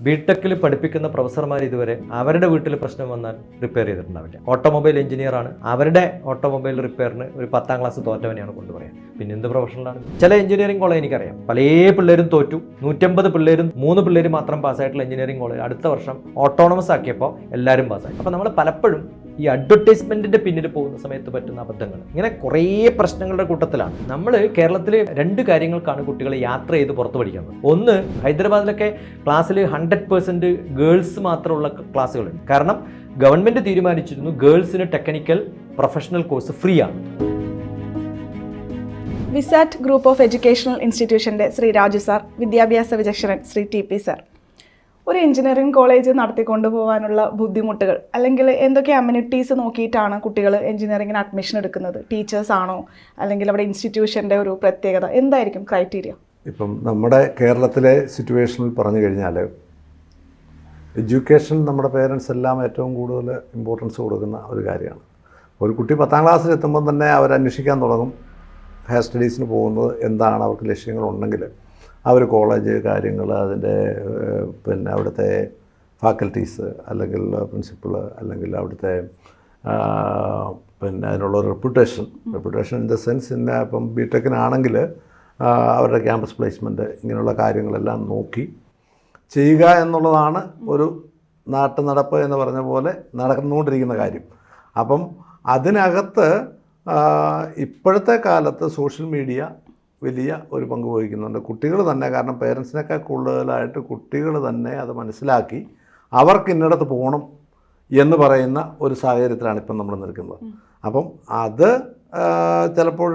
ബിടെക്കിൽ പഠിപ്പിക്കുന്ന പ്രൊഫസർമാർ ഇതുവരെ അവരുടെ വീട്ടിൽ പ്രശ്നം വന്നാൽ റിപ്പയർ ചെയ്തിട്ടുണ്ടാവില്ല. ഓട്ടോമൊബൈൽ എഞ്ചിനീയർ ആണ്. അവരുടെ ഓട്ടോമൊബൈൽ റിപ്പയറിന് ഒരു പത്താം ക്ലാസ് തോറ്റവനെയാണ് കൊണ്ടുപറയാൻ പിന്നെ എന്ത് പ്രൊഫഷണലാണ് ചില എഞ്ചിനീയറിംഗ് കോളേജ് എനിക്കറിയാം. പല പിള്ളേരും തോറ്റു. നൂറ്റമ്പത് പിള്ളേരും മൂന്ന് പിള്ളേരും മാത്രം പാസ്സായിട്ടുള്ള എഞ്ചിനീയറിംഗ് കോളേജ് അടുത്ത വർഷം ഓട്ടോണമസ് ആക്കിയപ്പോൾ എല്ലാവരും പാസ്സായി അപ്പോൾ നമ്മൾ പലപ്പോഴും ഈ അഡ്വർടൈസ്മെന്റിന്റെ പിന്നിൽ പോകുന്ന സമയത്ത് പറ്റുന്ന അബദ്ധങ്ങൾ. ഇങ്ങനെ കുറേ പ്രശ്നങ്ങളുടെ കൂട്ടത്തിലാണ്. നമ്മൾ കേരളത്തിൽ രണ്ട് കാര്യങ്ങൾക്കാണ് കുട്ടികളെ യാത്ര ചെയ്ത് പുറത്ത് പഠിക്കുന്നത്. ഒന്ന് ഹൈദരാബാദിലൊക്കെ ക്ലാസ്സിൽ ഹൺഡ്രഡ് പേഴ്സന്റ് ഗേൾസ് മാത്രമുള്ള ക്ലാസ്സുകളുണ്ട്. കാരണം ഗവൺമെന്റ് തീരുമാനിച്ചിരുന്നു ഗേൾസിന് ടെക്നിക്കൽ പ്രൊഫഷണൽ കോഴ്സ് ഫ്രീ ആണ്. വിസാറ്റ് ഗ്രൂപ്പ് ഓഫ് എഡ്യൂക്കേഷണൽ ഇൻസ്റ്റിറ്റ്യൂഷന്റെ ശ്രീ രാജു സാർ വിദ്യാഭ്യാസ വിചക്ഷണൻ ശ്രീ ടി പി സാർ. ഒരു എഞ്ചിനീയറിംഗ് കോളേജ് നടത്തിക്കൊണ്ട് പോകാനുള്ള ബുദ്ധിമുട്ടുകൾ അല്ലെങ്കിൽ എന്തൊക്കെ അമ്യൂണിറ്റീസ് നോക്കിയിട്ടാണ് കുട്ടികൾ എഞ്ചിനീയറിംഗിന് അഡ്മിഷൻ എടുക്കുന്നത്? ടീച്ചേഴ്സ് ആണോ? അല്ലെങ്കിൽ അവിടെ ഇൻസ്റ്റിറ്റ്യൂഷന്റെ ഒരു പ്രത്യേകത? എന്തായിരിക്കും ക്രൈറ്റീരിയ ഇപ്പം നമ്മുടെ കേരളത്തിലെ സിറ്റുവേഷനിൽ പറഞ്ഞു കഴിഞ്ഞാൽ എഡ്യൂക്കേഷൻ നമ്മുടെ പേരൻസ് എല്ലാം ഏറ്റവും കൂടുതൽ ഇമ്പോർട്ടൻസ് കൊടുക്കുന്ന ഒരു കാര്യമാണ്. ഒരു കുട്ടി പത്താം ക്ലാസ്സിൽ എത്തുമ്പോൾ തന്നെ അവർ അന്വേഷിക്കാൻ തുടങ്ങും ഹയർ സ്റ്റഡീസിന് പോകുന്നത് എന്താണ് അവർക്ക് ലക്ഷ്യങ്ങളുണ്ടെങ്കിൽ അവർ കോളേജ് കാര്യങ്ങൾ അതിന്റെ പിന്നെ അവിടുത്തെ ഫാക്കൽറ്റീസ് അല്ലെങ്കിൽ പ്രിൻസിപ്പൾ അല്ലെങ്കിൽ അവിടുത്തെ പിന്നെ അതിനുള്ള reputation. Reputation in the sense ഇന്ന ഇപ്പം ബി ടെക്കിനാണെങ്കിൽ അവരുടെ ക്യാമ്പസ് പ്ലേസ്മെന്റ് ഇങ്ങനെയുള്ള കാര്യങ്ങളെല്ലാം നോക്കി ചെയ്യുക എന്നുള്ളതാണ് ഒരു നാട്ടു നടപ്പ് എന്ന് പറഞ്ഞ പോലെ നടന്നുകൊണ്ടിരിക്കുന്ന കാര്യം. അപ്പം അതിനകത്ത് ഇപ്പോഴത്തെ കാലത്ത് സോഷ്യൽ മീഡിയ വലിയ ഒരു പങ്ക് വഹിക്കുന്നുണ്ട്. കുട്ടികൾ തന്നെ കാരണം പേരൻസിനൊക്കെ കൂടുതലായിട്ട് കുട്ടികൾ തന്നെ അത് മനസ്സിലാക്കി അവർക്ക് ഇന്നിടത്ത് പോകണം എന്ന് പറയുന്ന ഒരു സാഹചര്യത്തിലാണ് ഇപ്പം നമ്മൾ നിൽക്കുന്നത്. അപ്പം അത് ചിലപ്പോൾ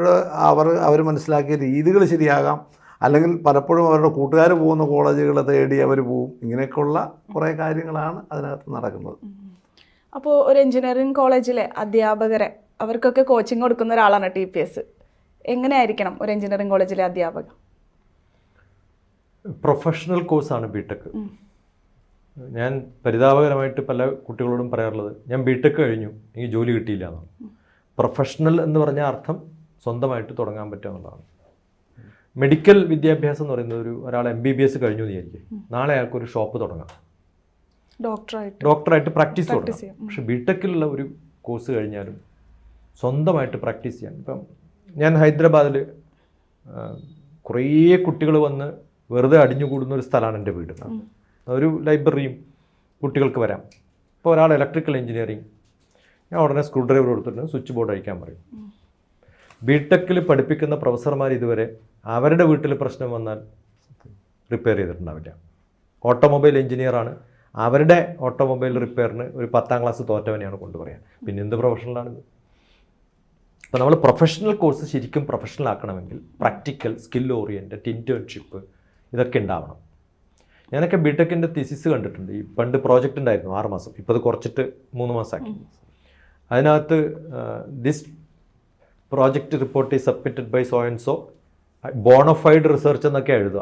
അവർ അവർ മനസ്സിലാക്കിയ രീതികൾ ശരിയാകാം. അല്ലെങ്കിൽ പലപ്പോഴും അവരുടെ കൂട്ടുകാർ പോകുന്ന കോളേജുകൾ തേടി അവർ പോവും. ഇങ്ങനെയൊക്കെയുള്ള കുറേ കാര്യങ്ങളാണ് അതിനകത്ത് നടക്കുന്നത്. അപ്പോൾ ഒരു എഞ്ചിനീയറിംഗ് കോളേജിലെ അധ്യാപകരെ അവർക്കൊക്കെ കോച്ചിങ് കൊടുക്കുന്ന ഒരാളാണ് ടി പി എസ്. എങ്ങനെയായിരിക്കണം ഒരു എഞ്ചിനീയറിംഗ് കോളേജിലെ അധ്യാപകൻ? പ്രൊഫഷണൽ കോഴ്സാണ് ബിടെക് ഞാൻ പരിതാപകരമായിട്ട് പല കുട്ടികളോടും പറയാറുള്ളത് ഞാൻ ബിടെക് കഴിഞ്ഞു എനിക്ക് ജോലി കിട്ടിയില്ല എന്നാണ്. പ്രൊഫഷണൽ എന്ന് പറഞ്ഞ അർത്ഥം സ്വന്തമായിട്ട് തുടങ്ങാൻ പറ്റുക എന്നുള്ളതാണ്. മെഡിക്കൽ വിദ്യാഭ്യാസം എന്ന് പറയുന്നത് ഒരു ഒരാൾ എം ബി ബി എസ് കഴിഞ്ഞു വിചാരിക്കും നാളെ അയാൾക്ക് ഒരു ഷോപ്പ് തുടങ്ങാം. ഡോക്ടറായിട്ട്. ഡോക്ടറായിട്ട് പ്രാക്ടീസ് തുടങ്ങാം. പക്ഷെ ബിടെക്കിലുള്ള ഒരു കോഴ്സ് കഴിഞ്ഞാലും സ്വന്തമായിട്ട് പ്രാക്ടീസ് ചെയ്യാൻ ഇപ്പം ഞാൻ ഹൈദരാബാദിൽ കുറേ കുട്ടികൾ വന്ന് വെറുതെ അടിഞ്ഞുകൂടുന്ന ഒരു സ്ഥലമാണ് എന്റെ വീട്. ഒരു ലൈബ്രറിയും കുട്ടികൾക്ക് വരാം. ഇപ്പോൾ ഒരാൾ ഇലക്ട്രിക്കൽ എഞ്ചിനീയറിങ് ഞാൻ ഉടനെ സ്ക്രൂ ഡ്രൈവർ കൊടുത്തിട്ട് സ്വിച്ച് ബോർഡ് അഴിക്കാൻ പറയും. ബിടെക്കിൽ പഠിപ്പിക്കുന്ന പ്രൊഫസർമാർ ഇതുവരെ അവരുടെ വീട്ടിൽ പ്രശ്നം വന്നാൽ റിപ്പയർ ചെയ്തിട്ടുണ്ടാവില്ല. ഓട്ടോമൊബൈൽ എഞ്ചിനീയറാണ് അവരുടെ ഓട്ടോമൊബൈൽ റിപ്പയറിന് ഒരു പത്താം ക്ലാസ് തോറ്റവനെയാണ് കൊണ്ടുപറയാൻ പിന്നെ എന്ത് പ്രൊഫഷണലാണിത് അപ്പോൾ നമ്മൾ പ്രൊഫഷണൽ കോഴ്സ് ശരിക്കും പ്രൊഫഷണൽ ആക്കണമെങ്കിൽ പ്രാക്ടിക്കൽ സ്കിൽ ഓറിയന്റഡ് ഇന്റേൺഷിപ്പ് ഇതൊക്കെ ഉണ്ടാവണം. ഞാനൊക്കെ ബിടെക്കിന്റെ തിസിസ് കണ്ടിട്ടുണ്ട്. ഈ പണ്ട് പ്രോജക്റ്റ് ഉണ്ടായിരുന്നു ആറ് മാസം ഇപ്പോൾ അത് കുറച്ചിട്ട് മൂന്ന് മാസമാക്കി അതിനകത്ത് this project report is submitted by so and so bonafide research എന്നൊക്കെ എഴുതുക.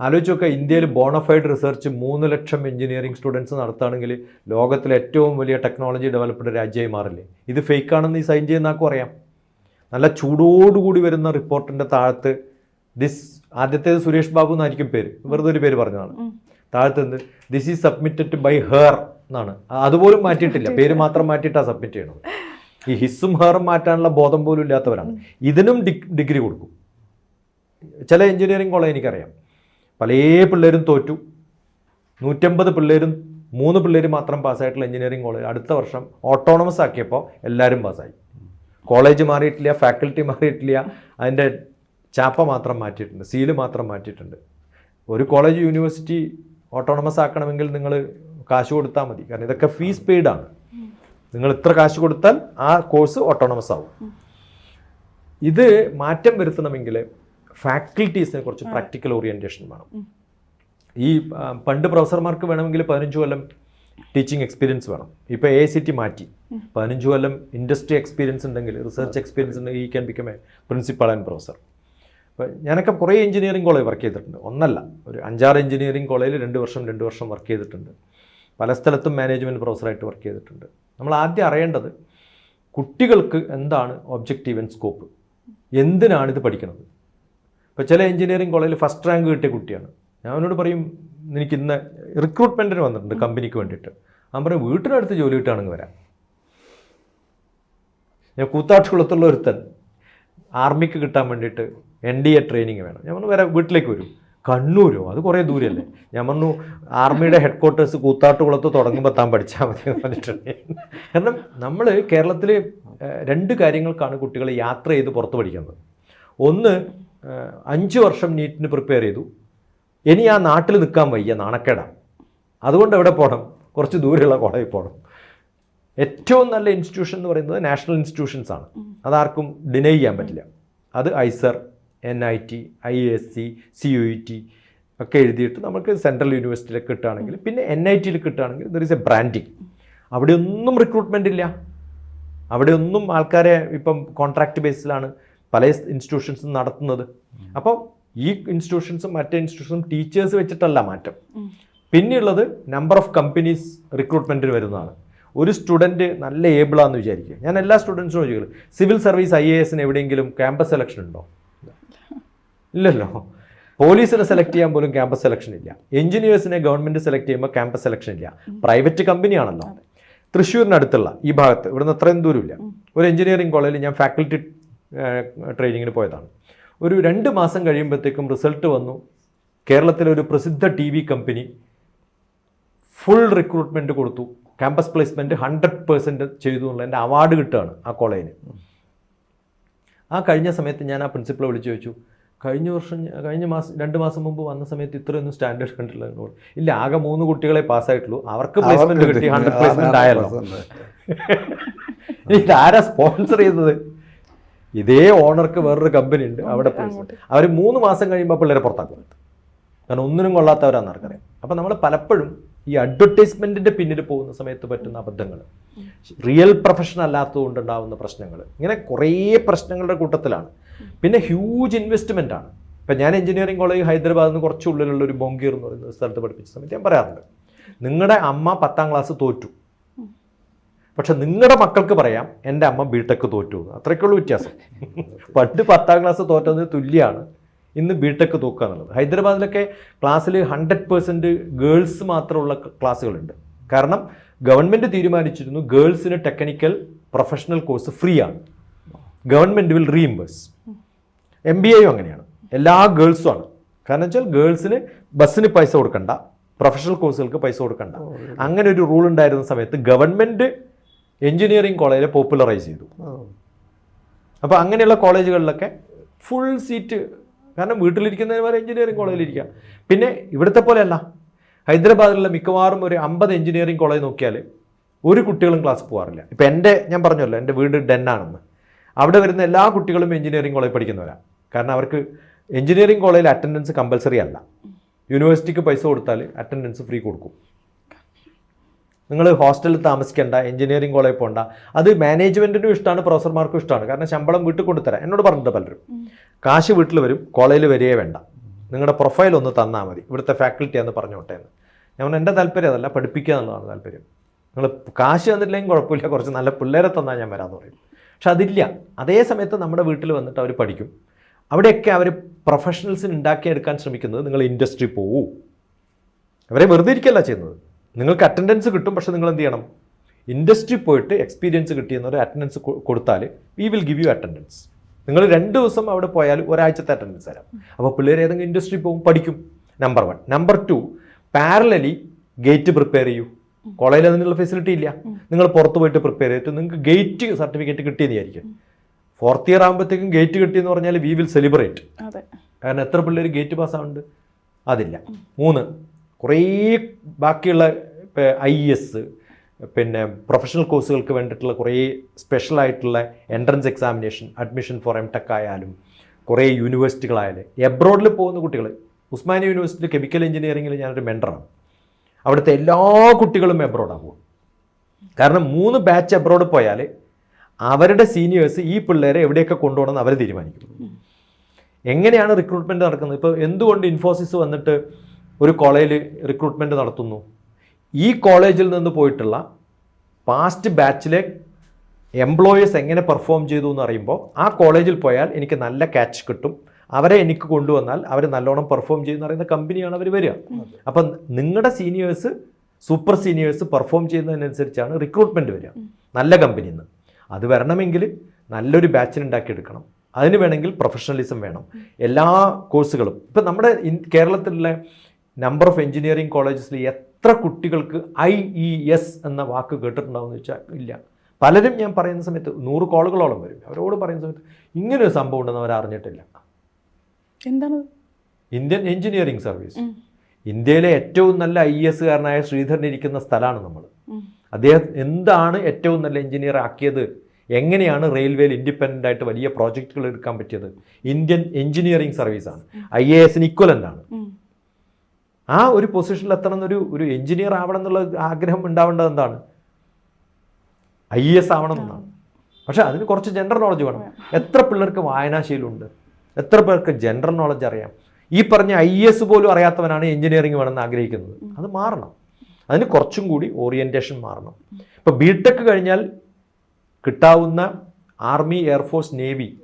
ആലോചിച്ച് നോക്കുക ഇന്ത്യയിൽ ബോണഫൈഡ് റിസർച്ച് മൂന്ന് ലക്ഷം എഞ്ചിനീയറിംഗ് സ്റ്റുഡൻസ് നടത്തുകയാണെങ്കിൽ ലോകത്തിലെ ഏറ്റവും വലിയ ടെക്നോളജി ഡെവലപ്ഡ് രാജ്യമായി മാറില്ലേ? ഇത് ഫേക്ക് ആണെന്ന് ഈ സൈൻ ചെയ്യുന്നാക്കും അറിയാം. നല്ല ചൂടോടുകൂടി വരുന്ന റിപ്പോർട്ടിന്റെ താഴത്ത് ദിസ് ആദ്യത്തേത് സുരേഷ് ബാബു എന്നായിരിക്കും പേര്. വെറുതെ ഒരു പേര് പറഞ്ഞതാണ്. താഴത്ത് എന്ത്? This is submitted by her എന്നാണ്. അതുപോലും മാറ്റിയിട്ടില്ല. പേര് മാത്രം മാറ്റിയിട്ടാണ് സബ്മിറ്റ് ചെയ്യണത്. ഈ ഹിസ്സും ഹെറും മാറ്റാനുള്ള ബോധം പോലും ഇല്ലാത്തവരാണ്. ഇതിനും ഡിഗ്രി കൊടുക്കും. ചില എഞ്ചിനീയറിംഗ് കോളേജ് എനിക്കറിയാം. പല പിള്ളേരും തോറ്റു. നൂറ്റമ്പത് പിള്ളേരും മൂന്ന് പിള്ളേർ മാത്രം പാസ്സായിട്ടുള്ള എഞ്ചിനീയറിംഗ് കോളേജ്. അടുത്ത വർഷം ഓട്ടോണമസ് ആക്കിയപ്പോൾ എല്ലാവരും പാസ്സായി. കോളേജ് മാറിയിട്ടില്ല ഫാക്കൽറ്റി മാറിയിട്ടില്ല. അതിന്റെ ചാപ്പ മാത്രം മാറ്റിയിട്ടുണ്ട് സീൽ മാത്രം മാറ്റിയിട്ടുണ്ട്. ഒരു കോളേജ് യൂണിവേഴ്സിറ്റി ഓട്ടോണമസ് ആക്കണമെങ്കിൽ നിങ്ങൾ കാശ് കൊടുത്താൽ മതി. കാരണം ഇതൊക്കെ ഫീസ് പെയ്ഡാണ് നിങ്ങൾ ഇത്ര കാശ് കൊടുത്താൽ ആ കോഴ്സ് ഓട്ടോണമസ് ആവും. ഇത് മാറ്റം വരുത്തണമെങ്കിൽ ഫാക്കൽറ്റീസിനെ കുറച്ച് പ്രാക്ടിക്കൽ ഓറിയന്റേഷൻ വേണം. ഈ പണ്ട് പ്രൊഫസർമാർക്ക് വേണമെങ്കിൽ പതിനഞ്ച് കൊല്ലം ടീച്ചിങ് എക്സ്പീരിയൻസ് വേണം. ഇപ്പോൾ എ സി ടി മാറ്റി. പതിനഞ്ച് കൊല്ലം ഇൻഡസ്ട്രി എക്സ്പീരിയൻസ് ഉണ്ടെങ്കിൽ റിസർച്ച് എക്സ്പീരിയൻസ് ഉണ്ടെങ്കിൽ ഈ can become a principal and professor അപ്പോൾ ഞാനൊക്കെ കുറേ എഞ്ചിനീയറിംഗ് കോളേജ് വർക്ക് ചെയ്തിട്ടുണ്ട്. ഒന്നല്ല ഒരു അഞ്ചാറ് എഞ്ചിനീയറിംഗ് കോളേജിൽ രണ്ട് വർഷം രണ്ട് വർഷം വർക്ക് ചെയ്തിട്ടുണ്ട്. പല സ്ഥലത്തും മാനേജ്മെന്റ് പ്രൊഫസറായിട്ട് വർക്ക് ചെയ്തിട്ടുണ്ട്. നമ്മൾ ആദ്യം അറിയേണ്ടത് കുട്ടികൾക്ക് എന്താണ് ഒബ്ജക്റ്റീവ് ആൻഡ് സ്കോപ്പ് എന്തിനാണ് ഇത് പഠിക്കുന്നത് ഇപ്പോൾ ചില എഞ്ചിനീയറിംഗ് കോളേജിൽ ഫസ്റ്റ് റാങ്ക് കിട്ടിയ കുട്ടിയാണ്. ഞാൻ അവനോട് പറയും എനിക്ക് ഇന്ന് റിക്രൂട്ട്മെന്റിന് വന്നിട്ടുണ്ട് കമ്പനിക്ക് വേണ്ടിയിട്ട്. അവൻ പറയും വീട്ടിനടുത്ത് ജോലി കിട്ടുകയാണെങ്കിൽ വരാം. ഞാൻ കൂത്താട്ടുകുളത്തുള്ള ഒരുത്തൻ ആർമിക്ക് കിട്ടാൻ വേണ്ടിയിട്ട് എൻ ഡി എ ട്രെയിനിങ് വേണം. ഞാൻ പറഞ്ഞു വരാം വീട്ടിലേക്ക് വരും. കണ്ണൂരോ? അത് കുറേ ദൂരമല്ലേ ഞാൻ പറഞ്ഞു ആർമിയുടെ ഹെഡ് ക്വാർട്ടേഴ്സ് കൂത്താട്ടുകുളത്ത് തുടങ്ങുമ്പോൾ താൻ പഠിച്ചാൽ മതി എന്ന് പറഞ്ഞിട്ടുണ്ട് കാരണം നമ്മൾ കേരളത്തിൽ രണ്ട് കാര്യങ്ങൾക്കാണ് കുട്ടികൾ യാത്ര ചെയ്ത് പുറത്ത് പഠിക്കുന്നത്. ഒന്ന് അഞ്ച് വർഷം നീറ്റിന് പ്രിപ്പയർ ചെയ്തു. ഇനി ആ നാട്ടിൽ നിൽക്കാൻ വയ്യ നാണക്കേടാണ് അതുകൊണ്ട് എവിടെ പോകണം കുറച്ച് ദൂരെയുള്ള കോളേജിൽ പോകണം ഏറ്റവും നല്ല ഇൻസ്റ്റിറ്റ്യൂഷൻ എന്ന് പറയുന്നത് നാഷണൽ ഇൻസ്റ്റിറ്റ്യൂഷൻസ് ആണ്. അതാർക്കും ഡിനൈ ചെയ്യാൻ പറ്റില്ല. അത് IISER N I T I S C C U E T ഒക്കെ എഴുതിയിട്ട് നമുക്ക് സെൻട്രൽ യൂണിവേഴ്സിറ്റിയിൽ കിട്ടുകയാണെങ്കിൽ പിന്നെ എൻ ഐ ടിയിൽ കിട്ടുകയാണെങ്കിൽ ദർ ഇസ് എ ബ്രാൻഡിങ് അവിടെ ഒന്നും റിക്രൂട്ട്മെന്റ് ഇല്ല. അവിടെ ഒന്നും ആൾക്കാരെ ഇപ്പം കോൺട്രാക്ട് ബേസിലാണ് പല ഇൻസ്റ്റിറ്റ്യൂഷൻസും നടത്തുന്നത്. അപ്പോൾ ഈ ഇൻസ്റ്റിറ്റ്യൂഷൻസും മറ്റേ ഇൻസ്റ്റിറ്റ്യൂഷൻസും ടീച്ചേഴ്സ് വെച്ചിട്ടല്ല മാറ്റം. പിന്നെയുള്ളത് നമ്പർ ഓഫ് കമ്പനീസ് റിക്രൂട്ട്മെന്റിന് വരുന്നതാണ്. ഒരു സ്റ്റുഡന്റ് നല്ല ഏബിളാന്ന് വിചാരിക്കുക. ഞാൻ എല്ലാ സ്റ്റുഡൻസിനും ചോദിക്കുന്നത് സിവിൽ സർവീസ് ഐ എ എസിന് എവിടെയെങ്കിലും ക്യാമ്പസ് സെലക്ഷൻ ഉണ്ടോ? ഇല്ലല്ലോ. പോലീസിനെ സെലക്ട് ചെയ്യാൻ പോലും ക്യാമ്പസ് സെലക്ഷൻ ഇല്ല. എഞ്ചിനീയേഴ്സിനെ ഗവൺമെന്റ് സെലക്ട് ചെയ്യുമ്പോൾ ക്യാമ്പസ് സെലക്ഷൻ ഇല്ല. പ്രൈവറ്റ് കമ്പനിയാണല്ലോ തൃശ്ശൂരിനടുത്തുള്ള ഈ ഭാഗത്ത് ഇവിടുന്ന് അത്രയും ദൂരമില്ല. ഒരു എഞ്ചിനീയറിംഗ് കോളേജിൽ ഞാൻ ഫാക്കൽറ്റി ട്രെയിനിങ്ങിന് പോയതാണ്. ഒരു രണ്ട് മാസം കഴിയുമ്പോഴത്തേക്കും റിസൾട്ട് വന്നു. കേരളത്തിലെ ഒരു പ്രസിദ്ധ T V company full recruitment കൊടുത്തു. ക്യാമ്പസ് പ്ലേസ്മെന്റ് ഹൺഡ്രഡ് പേഴ്സന്റ് ചെയ്തു എന്നുള്ള എന്റെ അവാർഡ് കിട്ടുകയാണ് ആ കോളേജിന്. ആ കഴിഞ്ഞ സമയത്ത് ഞാൻ ആ പ്രിൻസിപ്പളെ വിളിച്ച് ചോദിച്ചു കഴിഞ്ഞ വർഷം കഴിഞ്ഞ മാസം രണ്ട് മാസം മുമ്പ് വന്ന സമയത്ത് ഇത്രയൊന്നും സ്റ്റാൻഡേർഡ് കണ്ടില്ല എന്നോട്. ഇല്ല ആകെ മൂന്ന് കുട്ടികളെ പാസ്സായിട്ടുള്ളൂ. അവർക്ക് പ്ലേസ്മെന്റ് കിട്ടി. ഹൺഡ്രഡ് പ്ലേസ്മെന്റ് ആയല്ലോ. ഇതാരാ സ്പോൺസർ ചെയ്തത് ഇതേ ഓണർക്ക് വേറൊരു കമ്പനി ഉണ്ട് അവിടെ അവർ മൂന്ന് മാസം കഴിയുമ്പോൾ പിള്ളേരെ പുറത്താക്കും കാരണം ഒന്നിനും കൊള്ളാത്തവരാന്ന് ആർക്കറിയാം. അപ്പം നമ്മൾ പലപ്പോഴും ഈ അഡ്വർടൈസ്മെന്റിന്റെ പിന്നിൽ പോകുന്ന സമയത്ത് പറ്റുന്ന അബദ്ധങ്ങൾ റിയൽ പ്രൊഫഷൻ അല്ലാത്തതുകൊണ്ട് ഉണ്ടാകുന്ന പ്രശ്നങ്ങൾ ഇങ്ങനെ കുറേ പ്രശ്നങ്ങളുടെ കൂട്ടത്തിലാണ്. പിന്നെ ഹ്യൂജ് ഇൻവെസ്റ്റ്മെന്റ് ആണ്. ഇപ്പം ഞാൻ എഞ്ചിനീയറിംഗ് കോളേജ് ഹൈദരാബാദിൽ നിന്ന് കുറച്ചുള്ളിലുള്ള ഒരു ബോങ്കീർ എന്ന് പറയുന്ന സ്ഥലത്ത് പഠിപ്പിച്ച സമയത്ത് ഞാൻ പറയാറുണ്ട്. നിങ്ങളുടെ അമ്മ പത്താം ക്ലാസ് തോറ്റു. പക്ഷെ നിങ്ങളുടെ മക്കൾക്ക് പറയാം എന്റെ അമ്മ ബിടെക് തോറ്റു. അത്രയ്ക്കുള്ള വ്യത്യാസം. പണ്ട് പത്താം ക്ലാസ് തോറ്റതിന് തുല്യമാണ് ഇന്ന് ബിടെക് തോക്കുക എന്നുള്ളത്. ഹൈദരാബാദിലൊക്കെ ക്ലാസ്സിൽ ഹൺഡ്രഡ് പേഴ്സന്റ് ഗേൾസ് മാത്രമുള്ള ക്ലാസ്സുകളുണ്ട്. കാരണം ഗവൺമെന്റ് തീരുമാനിച്ചിരുന്നു ഗേൾസിന് ടെക്നിക്കൽ പ്രൊഫഷണൽ കോഴ്സ് ഫ്രീ ആണ് government will reimburse M B എയും അങ്ങനെയാണ്. എല്ലാ ഗേൾസും ആണ്. കാരണം വെച്ചാൽ ഗേൾസിന് ബസ്സിന് പൈസ കൊടുക്കണ്ട പ്രൊഫഷണൽ കോഴ്സുകൾക്ക് പൈസ കൊടുക്കണ്ട. അങ്ങനെ ഒരു റൂൾ ഉണ്ടായിരുന്ന സമയത്ത് ഗവൺമെന്റ് എഞ്ചിനീയറിംഗ് കോളേജിൽ പോപ്പുലറൈസ് ചെയ്തു. അപ്പോൾ അങ്ങനെയുള്ള കോളേജുകളിലൊക്കെ ഫുൾ സീറ്റ് കാരണം വീട്ടിലിരിക്കുന്നതിന് വരെ എഞ്ചിനീയറിംഗ് കോളേജിലിരിക്കാം പിന്നെ ഇവിടുത്തെ പോലെയല്ല. ഹൈദരാബാദിലുള്ള മിക്കവാറും ഒരു അമ്പത് എഞ്ചിനീയറിംഗ് കോളേജ് നോക്കിയാൽ ഒരു കുട്ടികളും ക്ലാസ് പോകാറില്ല ഇപ്പം എന്റെ ഞാൻ പറഞ്ഞല്ലോ എന്റെ വീട് ഡെന്നാണെന്ന്. അവിടെ വരുന്ന എല്ലാ കുട്ടികളും എഞ്ചിനീയറിംഗ് കോളേജ് പഠിക്കുന്നവരാണ് കാരണം അവർക്ക് എഞ്ചിനീയറിംഗ് കോളേജിൽ അറ്റൻഡൻസ് കമ്പൽസറി അല്ല. യൂണിവേഴ്സിറ്റിക്ക് പൈസ കൊടുത്താൽ അറ്റൻഡൻസ് ഫ്രീ കൊടുക്കും. നിങ്ങൾ ഹോസ്റ്റലിൽ താമസിക്കേണ്ട എഞ്ചിനീയറിംഗ് കോളേജ് പോകണ്ട അത് മാനേജ്മെന്റിനും ഇഷ്ടമാണ് പ്രൊഫസർമാർക്കും ഇഷ്ടമാണ് കാരണം ശമ്പളം വീട്ടിൽ കൊണ്ടുതരാം. എന്നോട് പറഞ്ഞിട്ട് പലരും. കാശ് വീട്ടിൽ വരും കോളേജിൽ വരികയേ വേണ്ട. നിങ്ങളുടെ പ്രൊഫൈൽ ഒന്ന് തന്നാൽ മതി. ഇവിടുത്തെ ഫാക്കൽറ്റി എന്ന് പറഞ്ഞോട്ടെ എന്ന് ഞാൻ പറഞ്ഞു, എന്റെ താല്പര്യം അതല്ല പഠിപ്പിക്കുക എന്നുള്ളതാണ് താല്പര്യം. നിങ്ങൾ കാശ് തന്നിട്ടില്ലെങ്കിൽ കുഴപ്പമില്ല. കുറച്ച് നല്ല പിള്ളേരെ തന്നാൽ ഞാൻ വരാമെന്ന് പറയും. പക്ഷെ അതില്ല. അതേ സമയത്ത് നമ്മുടെ വീട്ടിൽ വന്നിട്ട് അവർ പഠിക്കും. അവിടെയൊക്കെ അവർ പ്രൊഫഷണൽസിന് ഉണ്ടാക്കിയെടുക്കാൻ ശ്രമിക്കുന്നത് നിങ്ങൾ ഇൻഡസ്ട്രി പോവൂ. അവരെ വെറുതെ ഇരിക്കല്ല ചെയ്യുന്നത്. നിങ്ങൾക്ക് അറ്റൻഡൻസ് കിട്ടും പക്ഷെ നിങ്ങൾ എന്ത് ചെയ്യണം? ഇൻഡസ്ട്രി പോയിട്ട് എക്സ്പീരിയൻസ് കിട്ടിയെന്നൊരു അറ്റൻഡൻസ് കൊടുത്താൽ we will give you attendance നിങ്ങൾ രണ്ട് ദിവസം അവിടെ പോയാൽ ഒരാഴ്ചത്തെ അറ്റൻഡൻസ് തരാം. അപ്പോൾ പിള്ളേർ ഏതെങ്കിലും ഇൻഡസ്ട്രി പോകും പഠിക്കും. Number one number two parallelly GATE prepare ചെയ്യൂ. കോളേജിൽ അതിനുള്ള ഫെസിലിറ്റി ഇല്ല. നിങ്ങൾ പുറത്ത് പോയിട്ട് പ്രിപ്പയർ ചെയ്തിട്ട് നിങ്ങൾക്ക് ഗേറ്റ് സർട്ടിഫിക്കറ്റ് കിട്ടിയെന്ന് വിചാരിക്കും. ഫോർത്ത് ഇയർ ആകുമ്പോഴത്തേക്കും ഗേറ്റ് കിട്ടിയെന്ന് പറഞ്ഞാൽ വി വിൽ സെലിബ്രേറ്റ് കാരണം എത്ര പിള്ളേർ ഗേറ്റ് പാസ് ആവുന്നുണ്ട്? അതില്ല. മൂന്ന് കുറേ ബാക്കിയുള്ള ഐ എസ് പിന്നെ പ്രൊഫഷണൽ കോഴ്സുകൾക്ക് വേണ്ടിയിട്ടുള്ള കുറേ സ്പെഷ്യലായിട്ടുള്ള entrance examination admission for M tech ആയാലും കുറേ യൂണിവേഴ്സിറ്റികളായാലും എബ്രോഡിൽ പോകുന്ന കുട്ടികൾ ഉസ്മാനിയ യൂണിവേഴ്സിറ്റിയിൽ കെമിക്കൽ എഞ്ചിനീയറിങ്ങിൽ ഞാനൊരു മെന്ററാണ് അവിടുത്തെ എല്ലാ കുട്ടികളും എബ്രോഡാണ് പോകും കാരണം മൂന്ന് ബാച്ച് എബ്രോഡ് പോയാൽ അവരുടെ സീനിയേഴ്സ് ഈ പിള്ളേരെ എവിടെയൊക്കെ കൊണ്ടുപോകണമെന്ന് അവർ തീരുമാനിക്കും. എങ്ങനെയാണ് റിക്രൂട്ട്മെന്റ് നടക്കുന്നത്? ഇപ്പോൾ എന്തുകൊണ്ട് ഇൻഫോസിസ് വന്നിട്ട് ഒരു കോളേജിൽ റിക്രൂട്ട്മെന്റ് നടത്തുന്നു. ഈ കോളേജിൽ നിന്ന് പോയിട്ടുള്ള പാസ്റ്റ് ബാച്ചിലെ എംപ്ലോയീസ് എങ്ങനെ പെർഫോം ചെയ്തു എന്ന് അറിയുമ്പോൾ ആ കോളേജിൽ പോയാൽ എനിക്ക് നല്ല ക്യാച്ച് കിട്ടും. അവരെ എനിക്ക് കൊണ്ടുവന്നാൽ അവർ നല്ലോണം പെർഫോം ചെയ്യുന്ന പറയുന്ന കമ്പനിയാണ് അവർ വരിക. അപ്പം നിങ്ങളുടെ സീനിയേഴ്സ് സൂപ്പർ സീനിയേഴ്സ് പെർഫോം ചെയ്യുന്നതിനനുസരിച്ചാണ് റിക്രൂട്ട്മെന്റ് വരിക. നല്ല കമ്പനിയിൽ നിന്ന് അത് വരണമെങ്കിൽ നല്ലൊരു എടുക്കണം അതിന് വേണമെങ്കിൽ പ്രൊഫഷണലിസം വേണം. എല്ലാ കോഴ്സുകളും ഇപ്പം നമ്മുടെ കേരളത്തിലുള്ള നമ്പർ ഓഫ് എഞ്ചിനീയറിംഗ് കോളേജസിൽ എത്ര കുട്ടികൾക്ക് ഐ ഇ എസ് എന്ന വാക്ക് കേട്ടിട്ടുണ്ടാവുമെന്ന് വെച്ചാൽ ഇല്ല. പലരും ഞാൻ പറയുന്ന സമയത്ത് നൂറ് കോളുകളോളം വരും. അവരോട് പറയുന്ന സമയത്ത് ഇങ്ങനെ ഒരു സംഭവം ഉണ്ടെന്ന് അവർ അറിഞ്ഞിട്ടില്ല. എന്താണ്? ഇന്ത്യൻ എഞ്ചിനീയറിംഗ് സർവീസ് ഇന്ത്യയിലെ ഏറ്റവും നല്ല ഐ എസ് കാരനായ ശ്രീധരൻ ഇരിക്കുന്ന സ്ഥലമാണ് നമ്മൾ അദ്ദേഹം എന്താണ് ഏറ്റവും നല്ല എഞ്ചിനീയർ ആക്കിയത്? എങ്ങനെയാണ് റെയിൽവേയിൽ ഇൻഡിപെൻഡന്റ് ആയിട്ട് വലിയ പ്രോജക്റ്റുകൾ എടുക്കാൻ പറ്റിയത്? ഇന്ത്യൻ എഞ്ചിനീയറിംഗ് സർവീസാണ് ഐ എ എസിന് ഇക്വലന്റ് ആണ്. ആ ഒരു പൊസിഷനിൽ എത്തണം എന്നൊരു ഒരു എഞ്ചിനീയർ ആവണം എന്നുള്ള ആഗ്രഹം ഉണ്ടാവേണ്ടത് എന്താണ്? ഐ എസ് ആവണം എന്നാണ്. പക്ഷെ അതിന് കുറച്ച് ജനറൽ നോളജ് വേണം. എത്ര പിള്ളേർക്ക് വായനാശീലമുണ്ട്? എത്ര പേർക്ക് ജനറൽ നോളജ് അറിയാം? ഈ പറഞ്ഞ ഐ എസ് പോലും അറിയാത്തവനാണ് എഞ്ചിനീയറിംഗ് വേണമെന്ന് ആഗ്രഹിക്കുന്നത്. അത് മാറണം. അതിന് കുറച്ചും കൂടി ഓറിയന്റേഷൻ മാറണം. ഇപ്പോൾ ബി ടെക് കഴിഞ്ഞാൽ കിട്ടാവുന്ന ആർമി എയർഫോഴ്സ് നേവി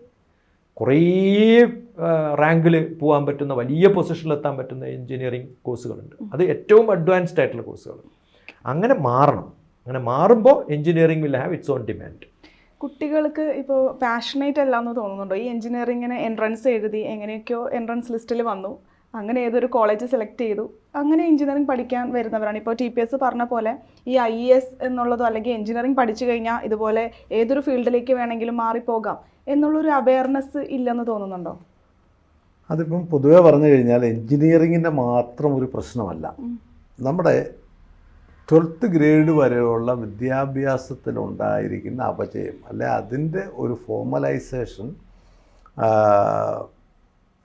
കുറേ റാങ്കിൽ പോകാൻ പറ്റുന്ന വലിയ പൊസിഷനിൽ എത്താൻ പറ്റുന്ന എഞ്ചിനീയറിംഗ് കോഴ്സുകളുണ്ട് അത് ഏറ്റവും അഡ്വാൻസ്ഡ് ആയിട്ടുള്ള കോഴ്സുകൾ അങ്ങനെ മാറണം. അങ്ങനെ മാറുമ്പോൾ engineering will have its own demand കുട്ടികൾക്ക് ഇപ്പോൾ പാഷനേറ്റ് അല്ല എന്ന് തോന്നുന്നുണ്ടോ? ഈ എഞ്ചിനീയറിങ്ങിന് എൻട്രൻസ് എഴുതി എങ്ങനെയൊക്കെയോ എൻട്രൻസ് ലിസ്റ്റിൽ വന്നു. അങ്ങനെ ഏതൊരു കോളേജ് സെലക്ട് ചെയ്തു. അങ്ങനെ എഞ്ചിനീയറിംഗ് പഠിക്കാൻ വരുന്നവരാണ്. ഇപ്പോൾ ടി പി എസ് പറഞ്ഞ പോലെ ഈ ഐ ഇ എസ് എന്നുള്ളതോ അല്ലെങ്കിൽ എഞ്ചിനീയറിംഗ് പഠിച്ചു കഴിഞ്ഞാൽ ഇതുപോലെ ഏതൊരു ഫീൽഡിലേക്ക് വേണമെങ്കിലും മാറിപ്പോകാം. എന്നുള്ളൊരു അവയർനെസ് ഇല്ലെന്ന് തോന്നുന്നുണ്ടോ? അതിപ്പം പൊതുവേ പറഞ്ഞു കഴിഞ്ഞാൽ എൻജിനീയറിങ്ങിന്റെ മാത്രം ഒരു പ്രശ്നമല്ല. നമ്മുടെ ട്വൽത്ത് ഗ്രേഡ് വരെയുള്ള വിദ്യാഭ്യാസത്തിലുണ്ടായിരിക്കുന്ന അപചയം അല്ലെ അതിന്റെ ഒരു ഫോർമലൈസേഷൻ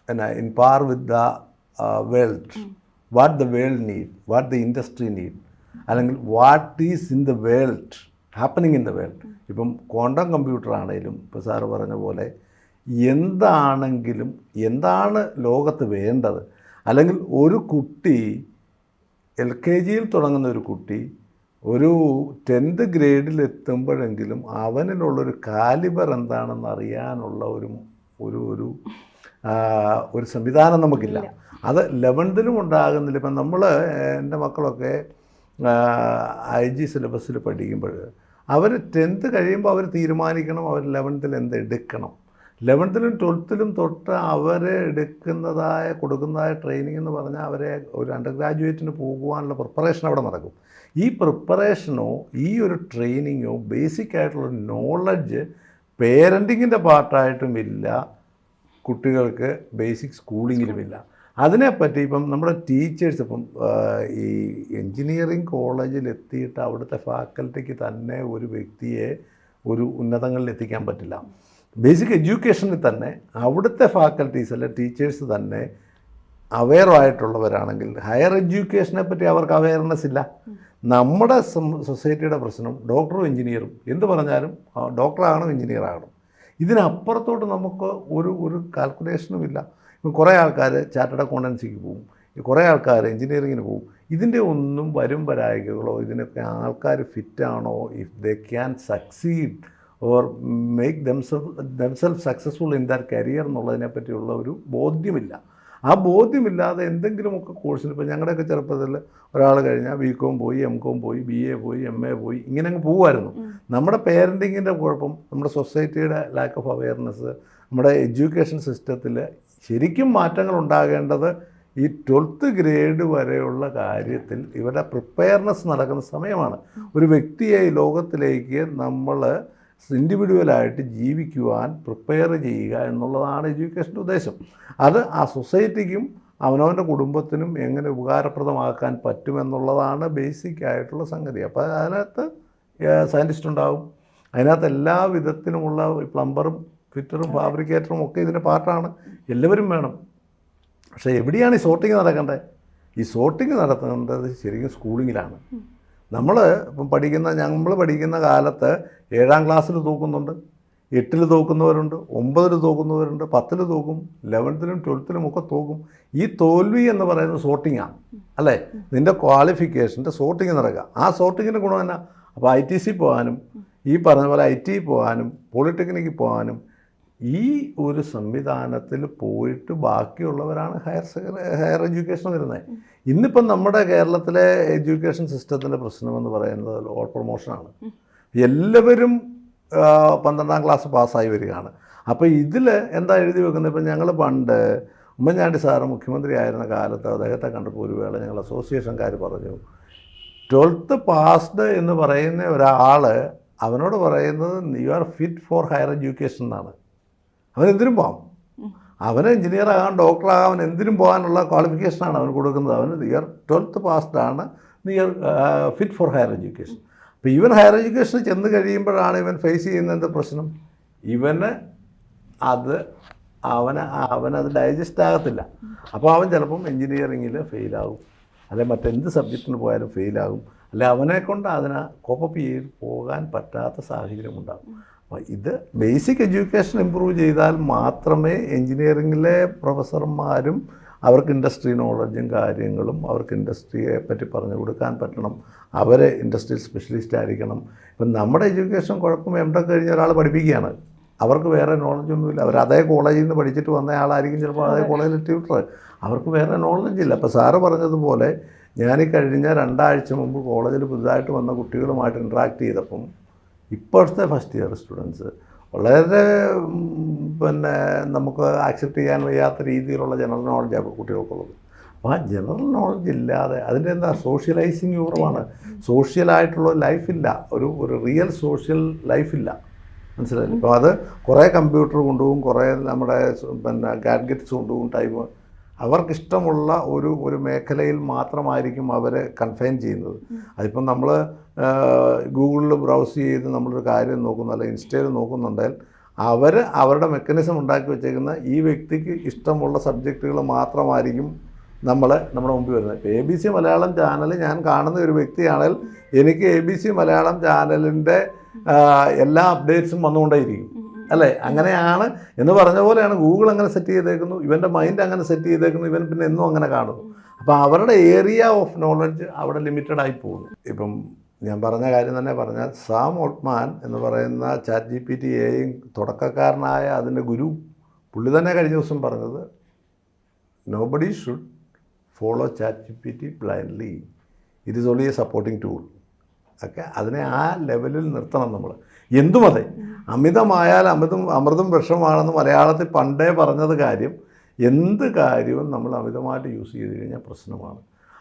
എന്നാ in par with the world what the world need what the industry need അല്ലെങ്കിൽ what is in the world happening in the world ഇപ്പം ക്വാണ്ടം കമ്പ്യൂട്ടർ ആണെങ്കിലും ഇപ്പോൾ സാറ് പറഞ്ഞ പോലെ എന്താണെങ്കിലും എന്താണ് ലോകത്ത് വേണ്ടത്? അല്ലെങ്കിൽ ഒരു കുട്ടി എൽ കെ ജിയിൽ തുടങ്ങുന്ന ഒരു കുട്ടി ഒരു ടെൻത്ത് ഗ്രേഡിൽ എത്തുമ്പോഴെങ്കിലും അവനിലുള്ളൊരു കാലിബർ എന്താണെന്ന് അറിയാനുള്ള ഒരു ഒരു ഒരു ഒരു സംവിധാനം നമുക്കില്ല. അത് ലെവൻത്തിലും ഉണ്ടാകുന്നില്ല. ഇപ്പം നമ്മൾ എന്റെ മക്കളൊക്കെ ഐ ജി സിലബസിൽ പഠിക്കുമ്പോൾ അവർ ടെൻത്ത് കഴിയുമ്പോൾ അവർ തീരുമാനിക്കണം അവർ ലെവൻത്തിൽ എന്ത് എടുക്കണം. ലെവൻത്തിലും ട്വൽത്തിലും തൊട്ട് അവരെ എടുക്കുന്നതായ കൊടുക്കുന്നതായ ട്രെയിനിങ് എന്ന് പറഞ്ഞാൽ അവരെ ഒരു അണ്ടർ ഗ്രാജുവേറ്റിന് പോകുവാനുള്ള പ്രിപ്പറേഷൻ അവിടെ നടക്കും. ഈ പ്രിപ്പറേഷനോ ഈ ഒരു ട്രെയിനിങ്ങോ ബേസിക് ആയിട്ടുള്ള നോളജ് പേരന്റിങ്ങിന്റെ പാർട്ടായിട്ടും ഇല്ല. കുട്ടികൾക്ക് ബേസിക് സ്കൂളിങ്ങിലുമില്ല അതിനെപ്പറ്റി ഇപ്പം നമ്മുടെ ടീച്ചേഴ്സ് ഇപ്പം ഈ എൻജിനീയറിങ് കോളേജിൽ എത്തിയിട്ട് അവിടുത്തെ ഫാക്കൽറ്റിക്ക് തന്നെ ഒരു വ്യക്തിയെ ഒരു ഉന്നതങ്ങളിൽ എത്തിക്കാൻ പറ്റില്ല. ബേസിക് എഡ്യൂക്കേഷനിൽ തന്നെ അവിടുത്തെ ഫാക്കൽറ്റീസ് അല്ലെ ടീച്ചേഴ്സ് തന്നെ അവെയറായിട്ടുള്ളവരാണെങ്കിൽ ഹയർ എഡ്യൂക്കേഷനെ പറ്റി അവർക്ക് അവയർനെസ് ഇല്ല. നമ്മുടെ സൊസൈറ്റിയുടെ പ്രശ്നം ഡോക്ടറും എഞ്ചിനീയറും എന്ത് പറഞ്ഞാലും ഡോക്ടറാകണം എഞ്ചിനീയർ ആകണം ഇതിനപ്പുറത്തോട്ട് നമുക്ക് ഒരു ഒരു കാൽക്കുലേഷനും ഇല്ല. ഇപ്പം കുറേ ആൾക്കാർ ചാർട്ടേഡ് അക്കൗണ്ടൻസിക്ക് പോകും കുറേ ആൾക്കാർ എഞ്ചിനീയറിങ്ങിന് പോകും ഇതിന്റെ ഒന്നും വരും വരായികകളോ ഇതിനൊക്കെ ആൾക്കാർ ഫിറ്റാണോ if they can succeed or make themself themself successful in their career എന്നുള്ളതിനെ പറ്റിയുള്ള ഒരു ബോധ്യമില്ല. ആ ബോധ്യമില്ലാതെ എന്തെങ്കിലുമൊക്കെ കോഴ്സിന് ഇപ്പോൾ ഞങ്ങളുടെയൊക്കെ ചെറുപ്പത്തിൽ ഒരാൾ കഴിഞ്ഞാൽ ബി കോം പോയി എം കോം പോയി ബി എ പോയി എം എ പോയി ഇങ്ങനെ അങ്ങ് പോകുമായിരുന്നു നമ്മുടെ പേരന്റിങ്ങിന്റെ കുഴപ്പം നമ്മുടെ സൊസൈറ്റിയുടെ ലാക്ക് ഓഫ് അവയർനെസ് നമ്മുടെ എഡ്യൂക്കേഷൻ സിസ്റ്റത്തിൽ ശരിക്കും മാറ്റങ്ങൾ ഉണ്ടാകേണ്ടത് ഈ ട്വൽത്ത് ഗ്രേഡ് വരെയുള്ള കാര്യത്തിൽ ഇവരുടെ പ്രിപ്പയർനെസ് നടക്കുന്ന സമയമാണ്. ഒരു വ്യക്തിയെ ലോകത്തിലേക്ക് നമ്മൾ ഇൻഡിവിജ്വലായിട്ട് ജീവിക്കുവാൻ പ്രിപ്പയർ ചെയ്യുക എന്നുള്ളതാണ് എഡ്യൂക്കേഷന്റെ ഉദ്ദേശം. അത് ആ സൊസൈറ്റിക്കും അവനവന്റെ കുടുംബത്തിനും എങ്ങനെ ഉപകാരപ്രദമാക്കാൻ പറ്റുമെന്നുള്ളതാണ് ബേസിക് ആയിട്ടുള്ള സംഗതി. അപ്പോൾ അതിനകത്ത് സയന്റിസ്റ്റ് ഉണ്ടാവും. അതിനകത്ത് എല്ലാ വിധത്തിലുമുള്ള പ്ലംബറും ഫിറ്ററും ഫാബ്രിക്കേറ്ററും ഒക്കെ ഇതിന്റെ പാർട്ടാണ്. എല്ലാവരും വേണം. പക്ഷേ എവിടെയാണ് ഈ സോർട്ടിങ് നടക്കേണ്ടത് ഈ സോർട്ടിങ് നടത്തേണ്ടത് ശരിക്കും സ്കൂളിങ്ങിലാണ് നമ്മൾ ഇപ്പം പഠിക്കുന്ന നമ്മൾ പഠിക്കുന്ന കാലത്ത് ഏഴാം ക്ലാസ്സിൽ തൂക്കുന്നുണ്ട് എട്ടിൽ തൂക്കുന്നവരുണ്ട് ഒമ്പതിൽ തൂക്കുന്നവരുണ്ട് പത്തിൽ തൂക്കും ലെവൻത്തിലും ട്വൽത്തിലും ഒക്കെ തൂക്കും. ഈ തോൽവി എന്ന് പറയുന്നത് സോർട്ടിങ്ങാണ് അല്ലേ? നിന്റെ ക്വാളിഫിക്കേഷന്റെ സോർട്ടിങ് നടക്കുക ആ സോർട്ടിങ്ങിന്റെ ഗുണം എന്നാ? അപ്പോൾ ഐ ടി സി പോകാനും ഈ പറഞ്ഞ പോലെ ഐ ടി പോകാനും പോളിടെക്നിക്കിൽ പോകാനും ഈ ഒരു സംവിധാനത്തിൽ പോയിട്ട് ബാക്കിയുള്ളവരാണ് ഹയർ ഹയർ എഡ്യൂക്കേഷൻ വരുന്നത് ഇന്നിപ്പം നമ്മുടെ കേരളത്തിലെ എഡ്യൂക്കേഷൻ സിസ്റ്റത്തിന്റെ പ്രശ്നമെന്ന് പറയുന്നത് ഓൾ പ്രൊമോഷനാണ് എല്ലാവരും പന്ത്രണ്ടാം ക്ലാസ് പാസ്സായി വരികയാണ്. അപ്പോൾ ഇതിൽ എന്താ എഴുതി വെക്കുന്നത്? ഇപ്പം ഞങ്ങൾ പണ്ട് ഉമ്മൻചാണ്ടി സാറ് മുഖ്യമന്ത്രി ആയിരുന്ന കാലത്ത് അദ്ദേഹത്തെ കണ്ടപ്പോൾ ഒരു വേള ഞങ്ങൾ അസോസിയേഷൻകാർ പറഞ്ഞു ട്വൽത്ത് പാസ്ഡ് എന്ന് പറയുന്ന ഒരാൾ അവനോട് പറയുന്നത് you are fit for higher education എന്നാണ്. അവൻ എന്തിനും പോകാം അവന് എഞ്ചിനീയർ ആകാം ഡോക്ടർ ആകാം അവൻ എന്തിനും പോകാനുള്ള ക്വാളിഫിക്കേഷനാണ് അവന് കൊടുക്കുന്നത്. അവന് year twelfth പാസ്ഡാണ് near fit for higher education അപ്പോൾ ഇവൻ ഹയർ എഡ്യൂക്കേഷനിൽ ചെന്ന് കഴിയുമ്പോഴാണ് ഇവൻ ഫേസ് ചെയ്യുന്ന എന്ത് പ്രശ്നം? ഇവന് അത് അവന് അവനത് ഡൈജസ്റ്റ് ആകത്തില്ല. അപ്പോൾ അവൻ ചിലപ്പം എൻജിനീയറിങ്ങിൽ ഫെയിലാകും അല്ലെ മറ്റെന്ത് സബ്ജക്റ്റിന് പോയാലും ഫെയിലാകും അല്ലെ അവനെ കൊണ്ട് അതിനെ കോപ്പപ്പ് ചെയ്ത് പോകാൻ പറ്റാത്ത സാഹചര്യം ഉണ്ടാകും. അപ്പോൾ ഇത് ബേസിക് എഡ്യൂക്കേഷൻ ഇമ്പ്രൂവ് ചെയ്താൽ മാത്രമേ എൻജിനീയറിങ്ങിലെ പ്രൊഫസർമാരും അവർക്ക് ഇൻഡസ്ട്രി നോളജും കാര്യങ്ങളും അവർക്ക് ഇൻഡസ്ട്രിയെ പറ്റി പറഞ്ഞു കൊടുക്കാൻ പറ്റണം. അവരെ ഇൻഡസ്ട്രിയൽ സ്പെഷ്യലിസ്റ്റ് ആയിരിക്കണം. ഇപ്പം നമ്മുടെ എഡ്യൂക്കേഷൻ കുഴപ്പം എം ടെക് കഴിഞ്ഞ ഒരാൾ പഠിപ്പിക്കുകയാണ്. അവർക്ക് വേറെ നോളജൊന്നുമില്ല അവർ അതേ കോളേജിൽ നിന്ന് പഠിച്ചിട്ട് വന്ന ആളായിരിക്കും ചിലപ്പോൾ അതേ കോളേജിൽ ട്യൂട്ടർ അവർക്ക് വേറെ നോളജ് ഇല്ല. അപ്പോൾ സാറ് പറഞ്ഞതുപോലെ ഞാൻ ഈ കഴിഞ്ഞ രണ്ടാഴ്ച മുമ്പ് കോളേജിൽ പുതുതായിട്ട് വന്ന കുട്ടികളുമായിട്ട് ഇൻട്രാക്ട് ചെയ്തപ്പം ഇപ്പോഴത്തെ ഫസ്റ്റ് ഇയർ സ്റ്റുഡൻസ് വളരെ പിന്നെ നമുക്ക് ആക്സെപ്റ്റ് ചെയ്യാൻ വയ്യാത്ത രീതിയിലുള്ള ജനറൽ നോളജാണ് കുട്ടികൾക്കുള്ളത്. അപ്പോൾ ആ ജനറൽ നോളജ് ഇല്ലാതെ അതിന്റെ എന്താ സോഷ്യലൈസിങ് കുറവാണ്. സോഷ്യലായിട്ടുള്ള ലൈഫില്ല ഒരു ഒരു റിയൽ സോഷ്യൽ ലൈഫില്ല മനസ്സിലായില്ലേ? അപ്പോൾ അത് കുറേ കമ്പ്യൂട്ടർ കൊണ്ടുപോകും കുറേ നമ്മുടെ പിന്നെ ഗാഡ്ഗറ്റ്സ് കൊണ്ടുപോകും ടൈം അവർക്കിഷ്ടമുള്ള ഒരു ഒരു മേഖലയിൽ മാത്രമായിരിക്കും അവരെ കൺഫൈൻ ചെയ്യുന്നത്. അതിപ്പം നമ്മൾ ഗൂഗിളിൽ ബ്രൗസ് ചെയ്ത് നമ്മളൊരു കാര്യം നോക്കുന്നു അല്ലെങ്കിൽ ഇൻസ്റ്റയിൽ നോക്കുന്നുണ്ടെങ്കിൽ അവർ അവരുടെ മെക്കാനിസം ഉണ്ടാക്കി വെച്ചേക്കുന്ന ഈ വ്യക്തിക്ക് ഇഷ്ടമുള്ള സബ്ജക്റ്റുകൾ മാത്രമായിരിക്കും നമ്മൾ നമ്മുടെ മുമ്പിൽ വരുന്നത്. ഇപ്പോൾ A B C Malayalam channel ഞാൻ കാണുന്ന ഒരു വ്യക്തിയാണെങ്കിൽ എനിക്ക് എ ബി സി മലയാളം ചാനലിന്റെ എല്ലാ അപ്ഡേറ്റ്സും വന്നുകൊണ്ടേയിരിക്കും. അല്ലേ? അങ്ങനെയാണ് എന്ന് പറഞ്ഞ പോലെയാണ് ഗൂഗിൾ അങ്ങനെ സെറ്റ് ചെയ്തേക്കുന്നു. ഇവന്റെ മൈൻഡ് അങ്ങനെ സെറ്റ് ചെയ്തേക്കുന്നു. ഇവൻ പിന്നെ എന്നും അങ്ങനെ കാണുന്നു അപ്പോൾ അവരുടെ ഏരിയ ഓഫ് നോളജ് അവിടെ ലിമിറ്റഡ് ആയി പോകുന്നു. ഇപ്പം ഞാൻ പറഞ്ഞ കാര്യം തന്നെ പറഞ്ഞാൽ സാം ഓട്ട്മാൻ എന്ന് പറയുന്ന ചാറ്റ് ജി പി ടി എയും തുടക്കക്കാരനായ അതിന്റെ ഗുരു പുള്ളി തന്നെ കഴിഞ്ഞ ദിവസം പറഞ്ഞത് nobody should follow chat G P T blindly it is only a supporting tool ഒക്കെ അതിനെ ആ ലെവലിൽ നിർത്തണം നമ്മൾ എന്തും അതെ. അമിതമായാൽ അമിതം അമൃതും വിഷമാണെന്ന് മലയാളത്തിൽ പണ്ടേ പറഞ്ഞത് കാര്യം എന്ത് കാര്യവും നമ്മൾ അമിതമായിട്ട് യൂസ് ചെയ്ത് കഴിഞ്ഞാൽ പ്രശ്നമാണ്.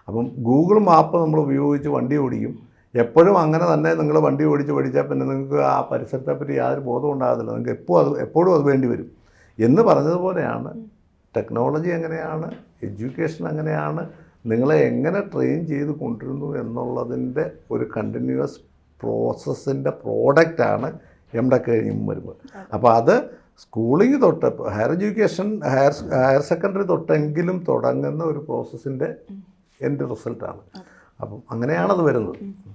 അപ്പം ഗൂഗിൾ മാപ്പ് നമ്മൾ ഉപയോഗിച്ച് വണ്ടി ഓടിക്കും. എപ്പോഴും അങ്ങനെ തന്നെ നിങ്ങൾ വണ്ടി ഓടിച്ച് പഠിച്ചാൽ പിന്നെ നിങ്ങൾക്ക് ആ പരിസരത്തെപ്പറ്റി യാതൊരു ബോധം ഉണ്ടാകത്തില്ല. നിങ്ങൾക്ക് എപ്പോൾ അത് എപ്പോഴും അത് വേണ്ടി വരും. എന്ന് പറഞ്ഞതുപോലെയാണ്. ടെക്നോളജി എങ്ങനെയാണ്? എഡ്യൂക്കേഷൻ എങ്ങനെയാണ്? നിങ്ങളെ എങ്ങനെ ട്രെയിൻ ചെയ്ത് കൊണ്ടിരുന്നു എന്നുള്ളതിന്റെ ഒരു കണ്ടിന്യൂസ് പ്രോസസ്സിന്റെ പ്രോഡക്റ്റാണ് എം ടെക് കഴിയുമ്പോൾ വരുമ്പോൾ അപ്പോൾ അത് സ്കൂളിംഗ് തൊട്ട് higher education higher higher secondary തൊട്ടെങ്കിലും തുടങ്ങുന്ന ഒരു പ്രോസസ്സിന്റെ എന്റെ റിസൾട്ടാണ് അപ്പം അങ്ങനെയാണത് വരുന്നത്.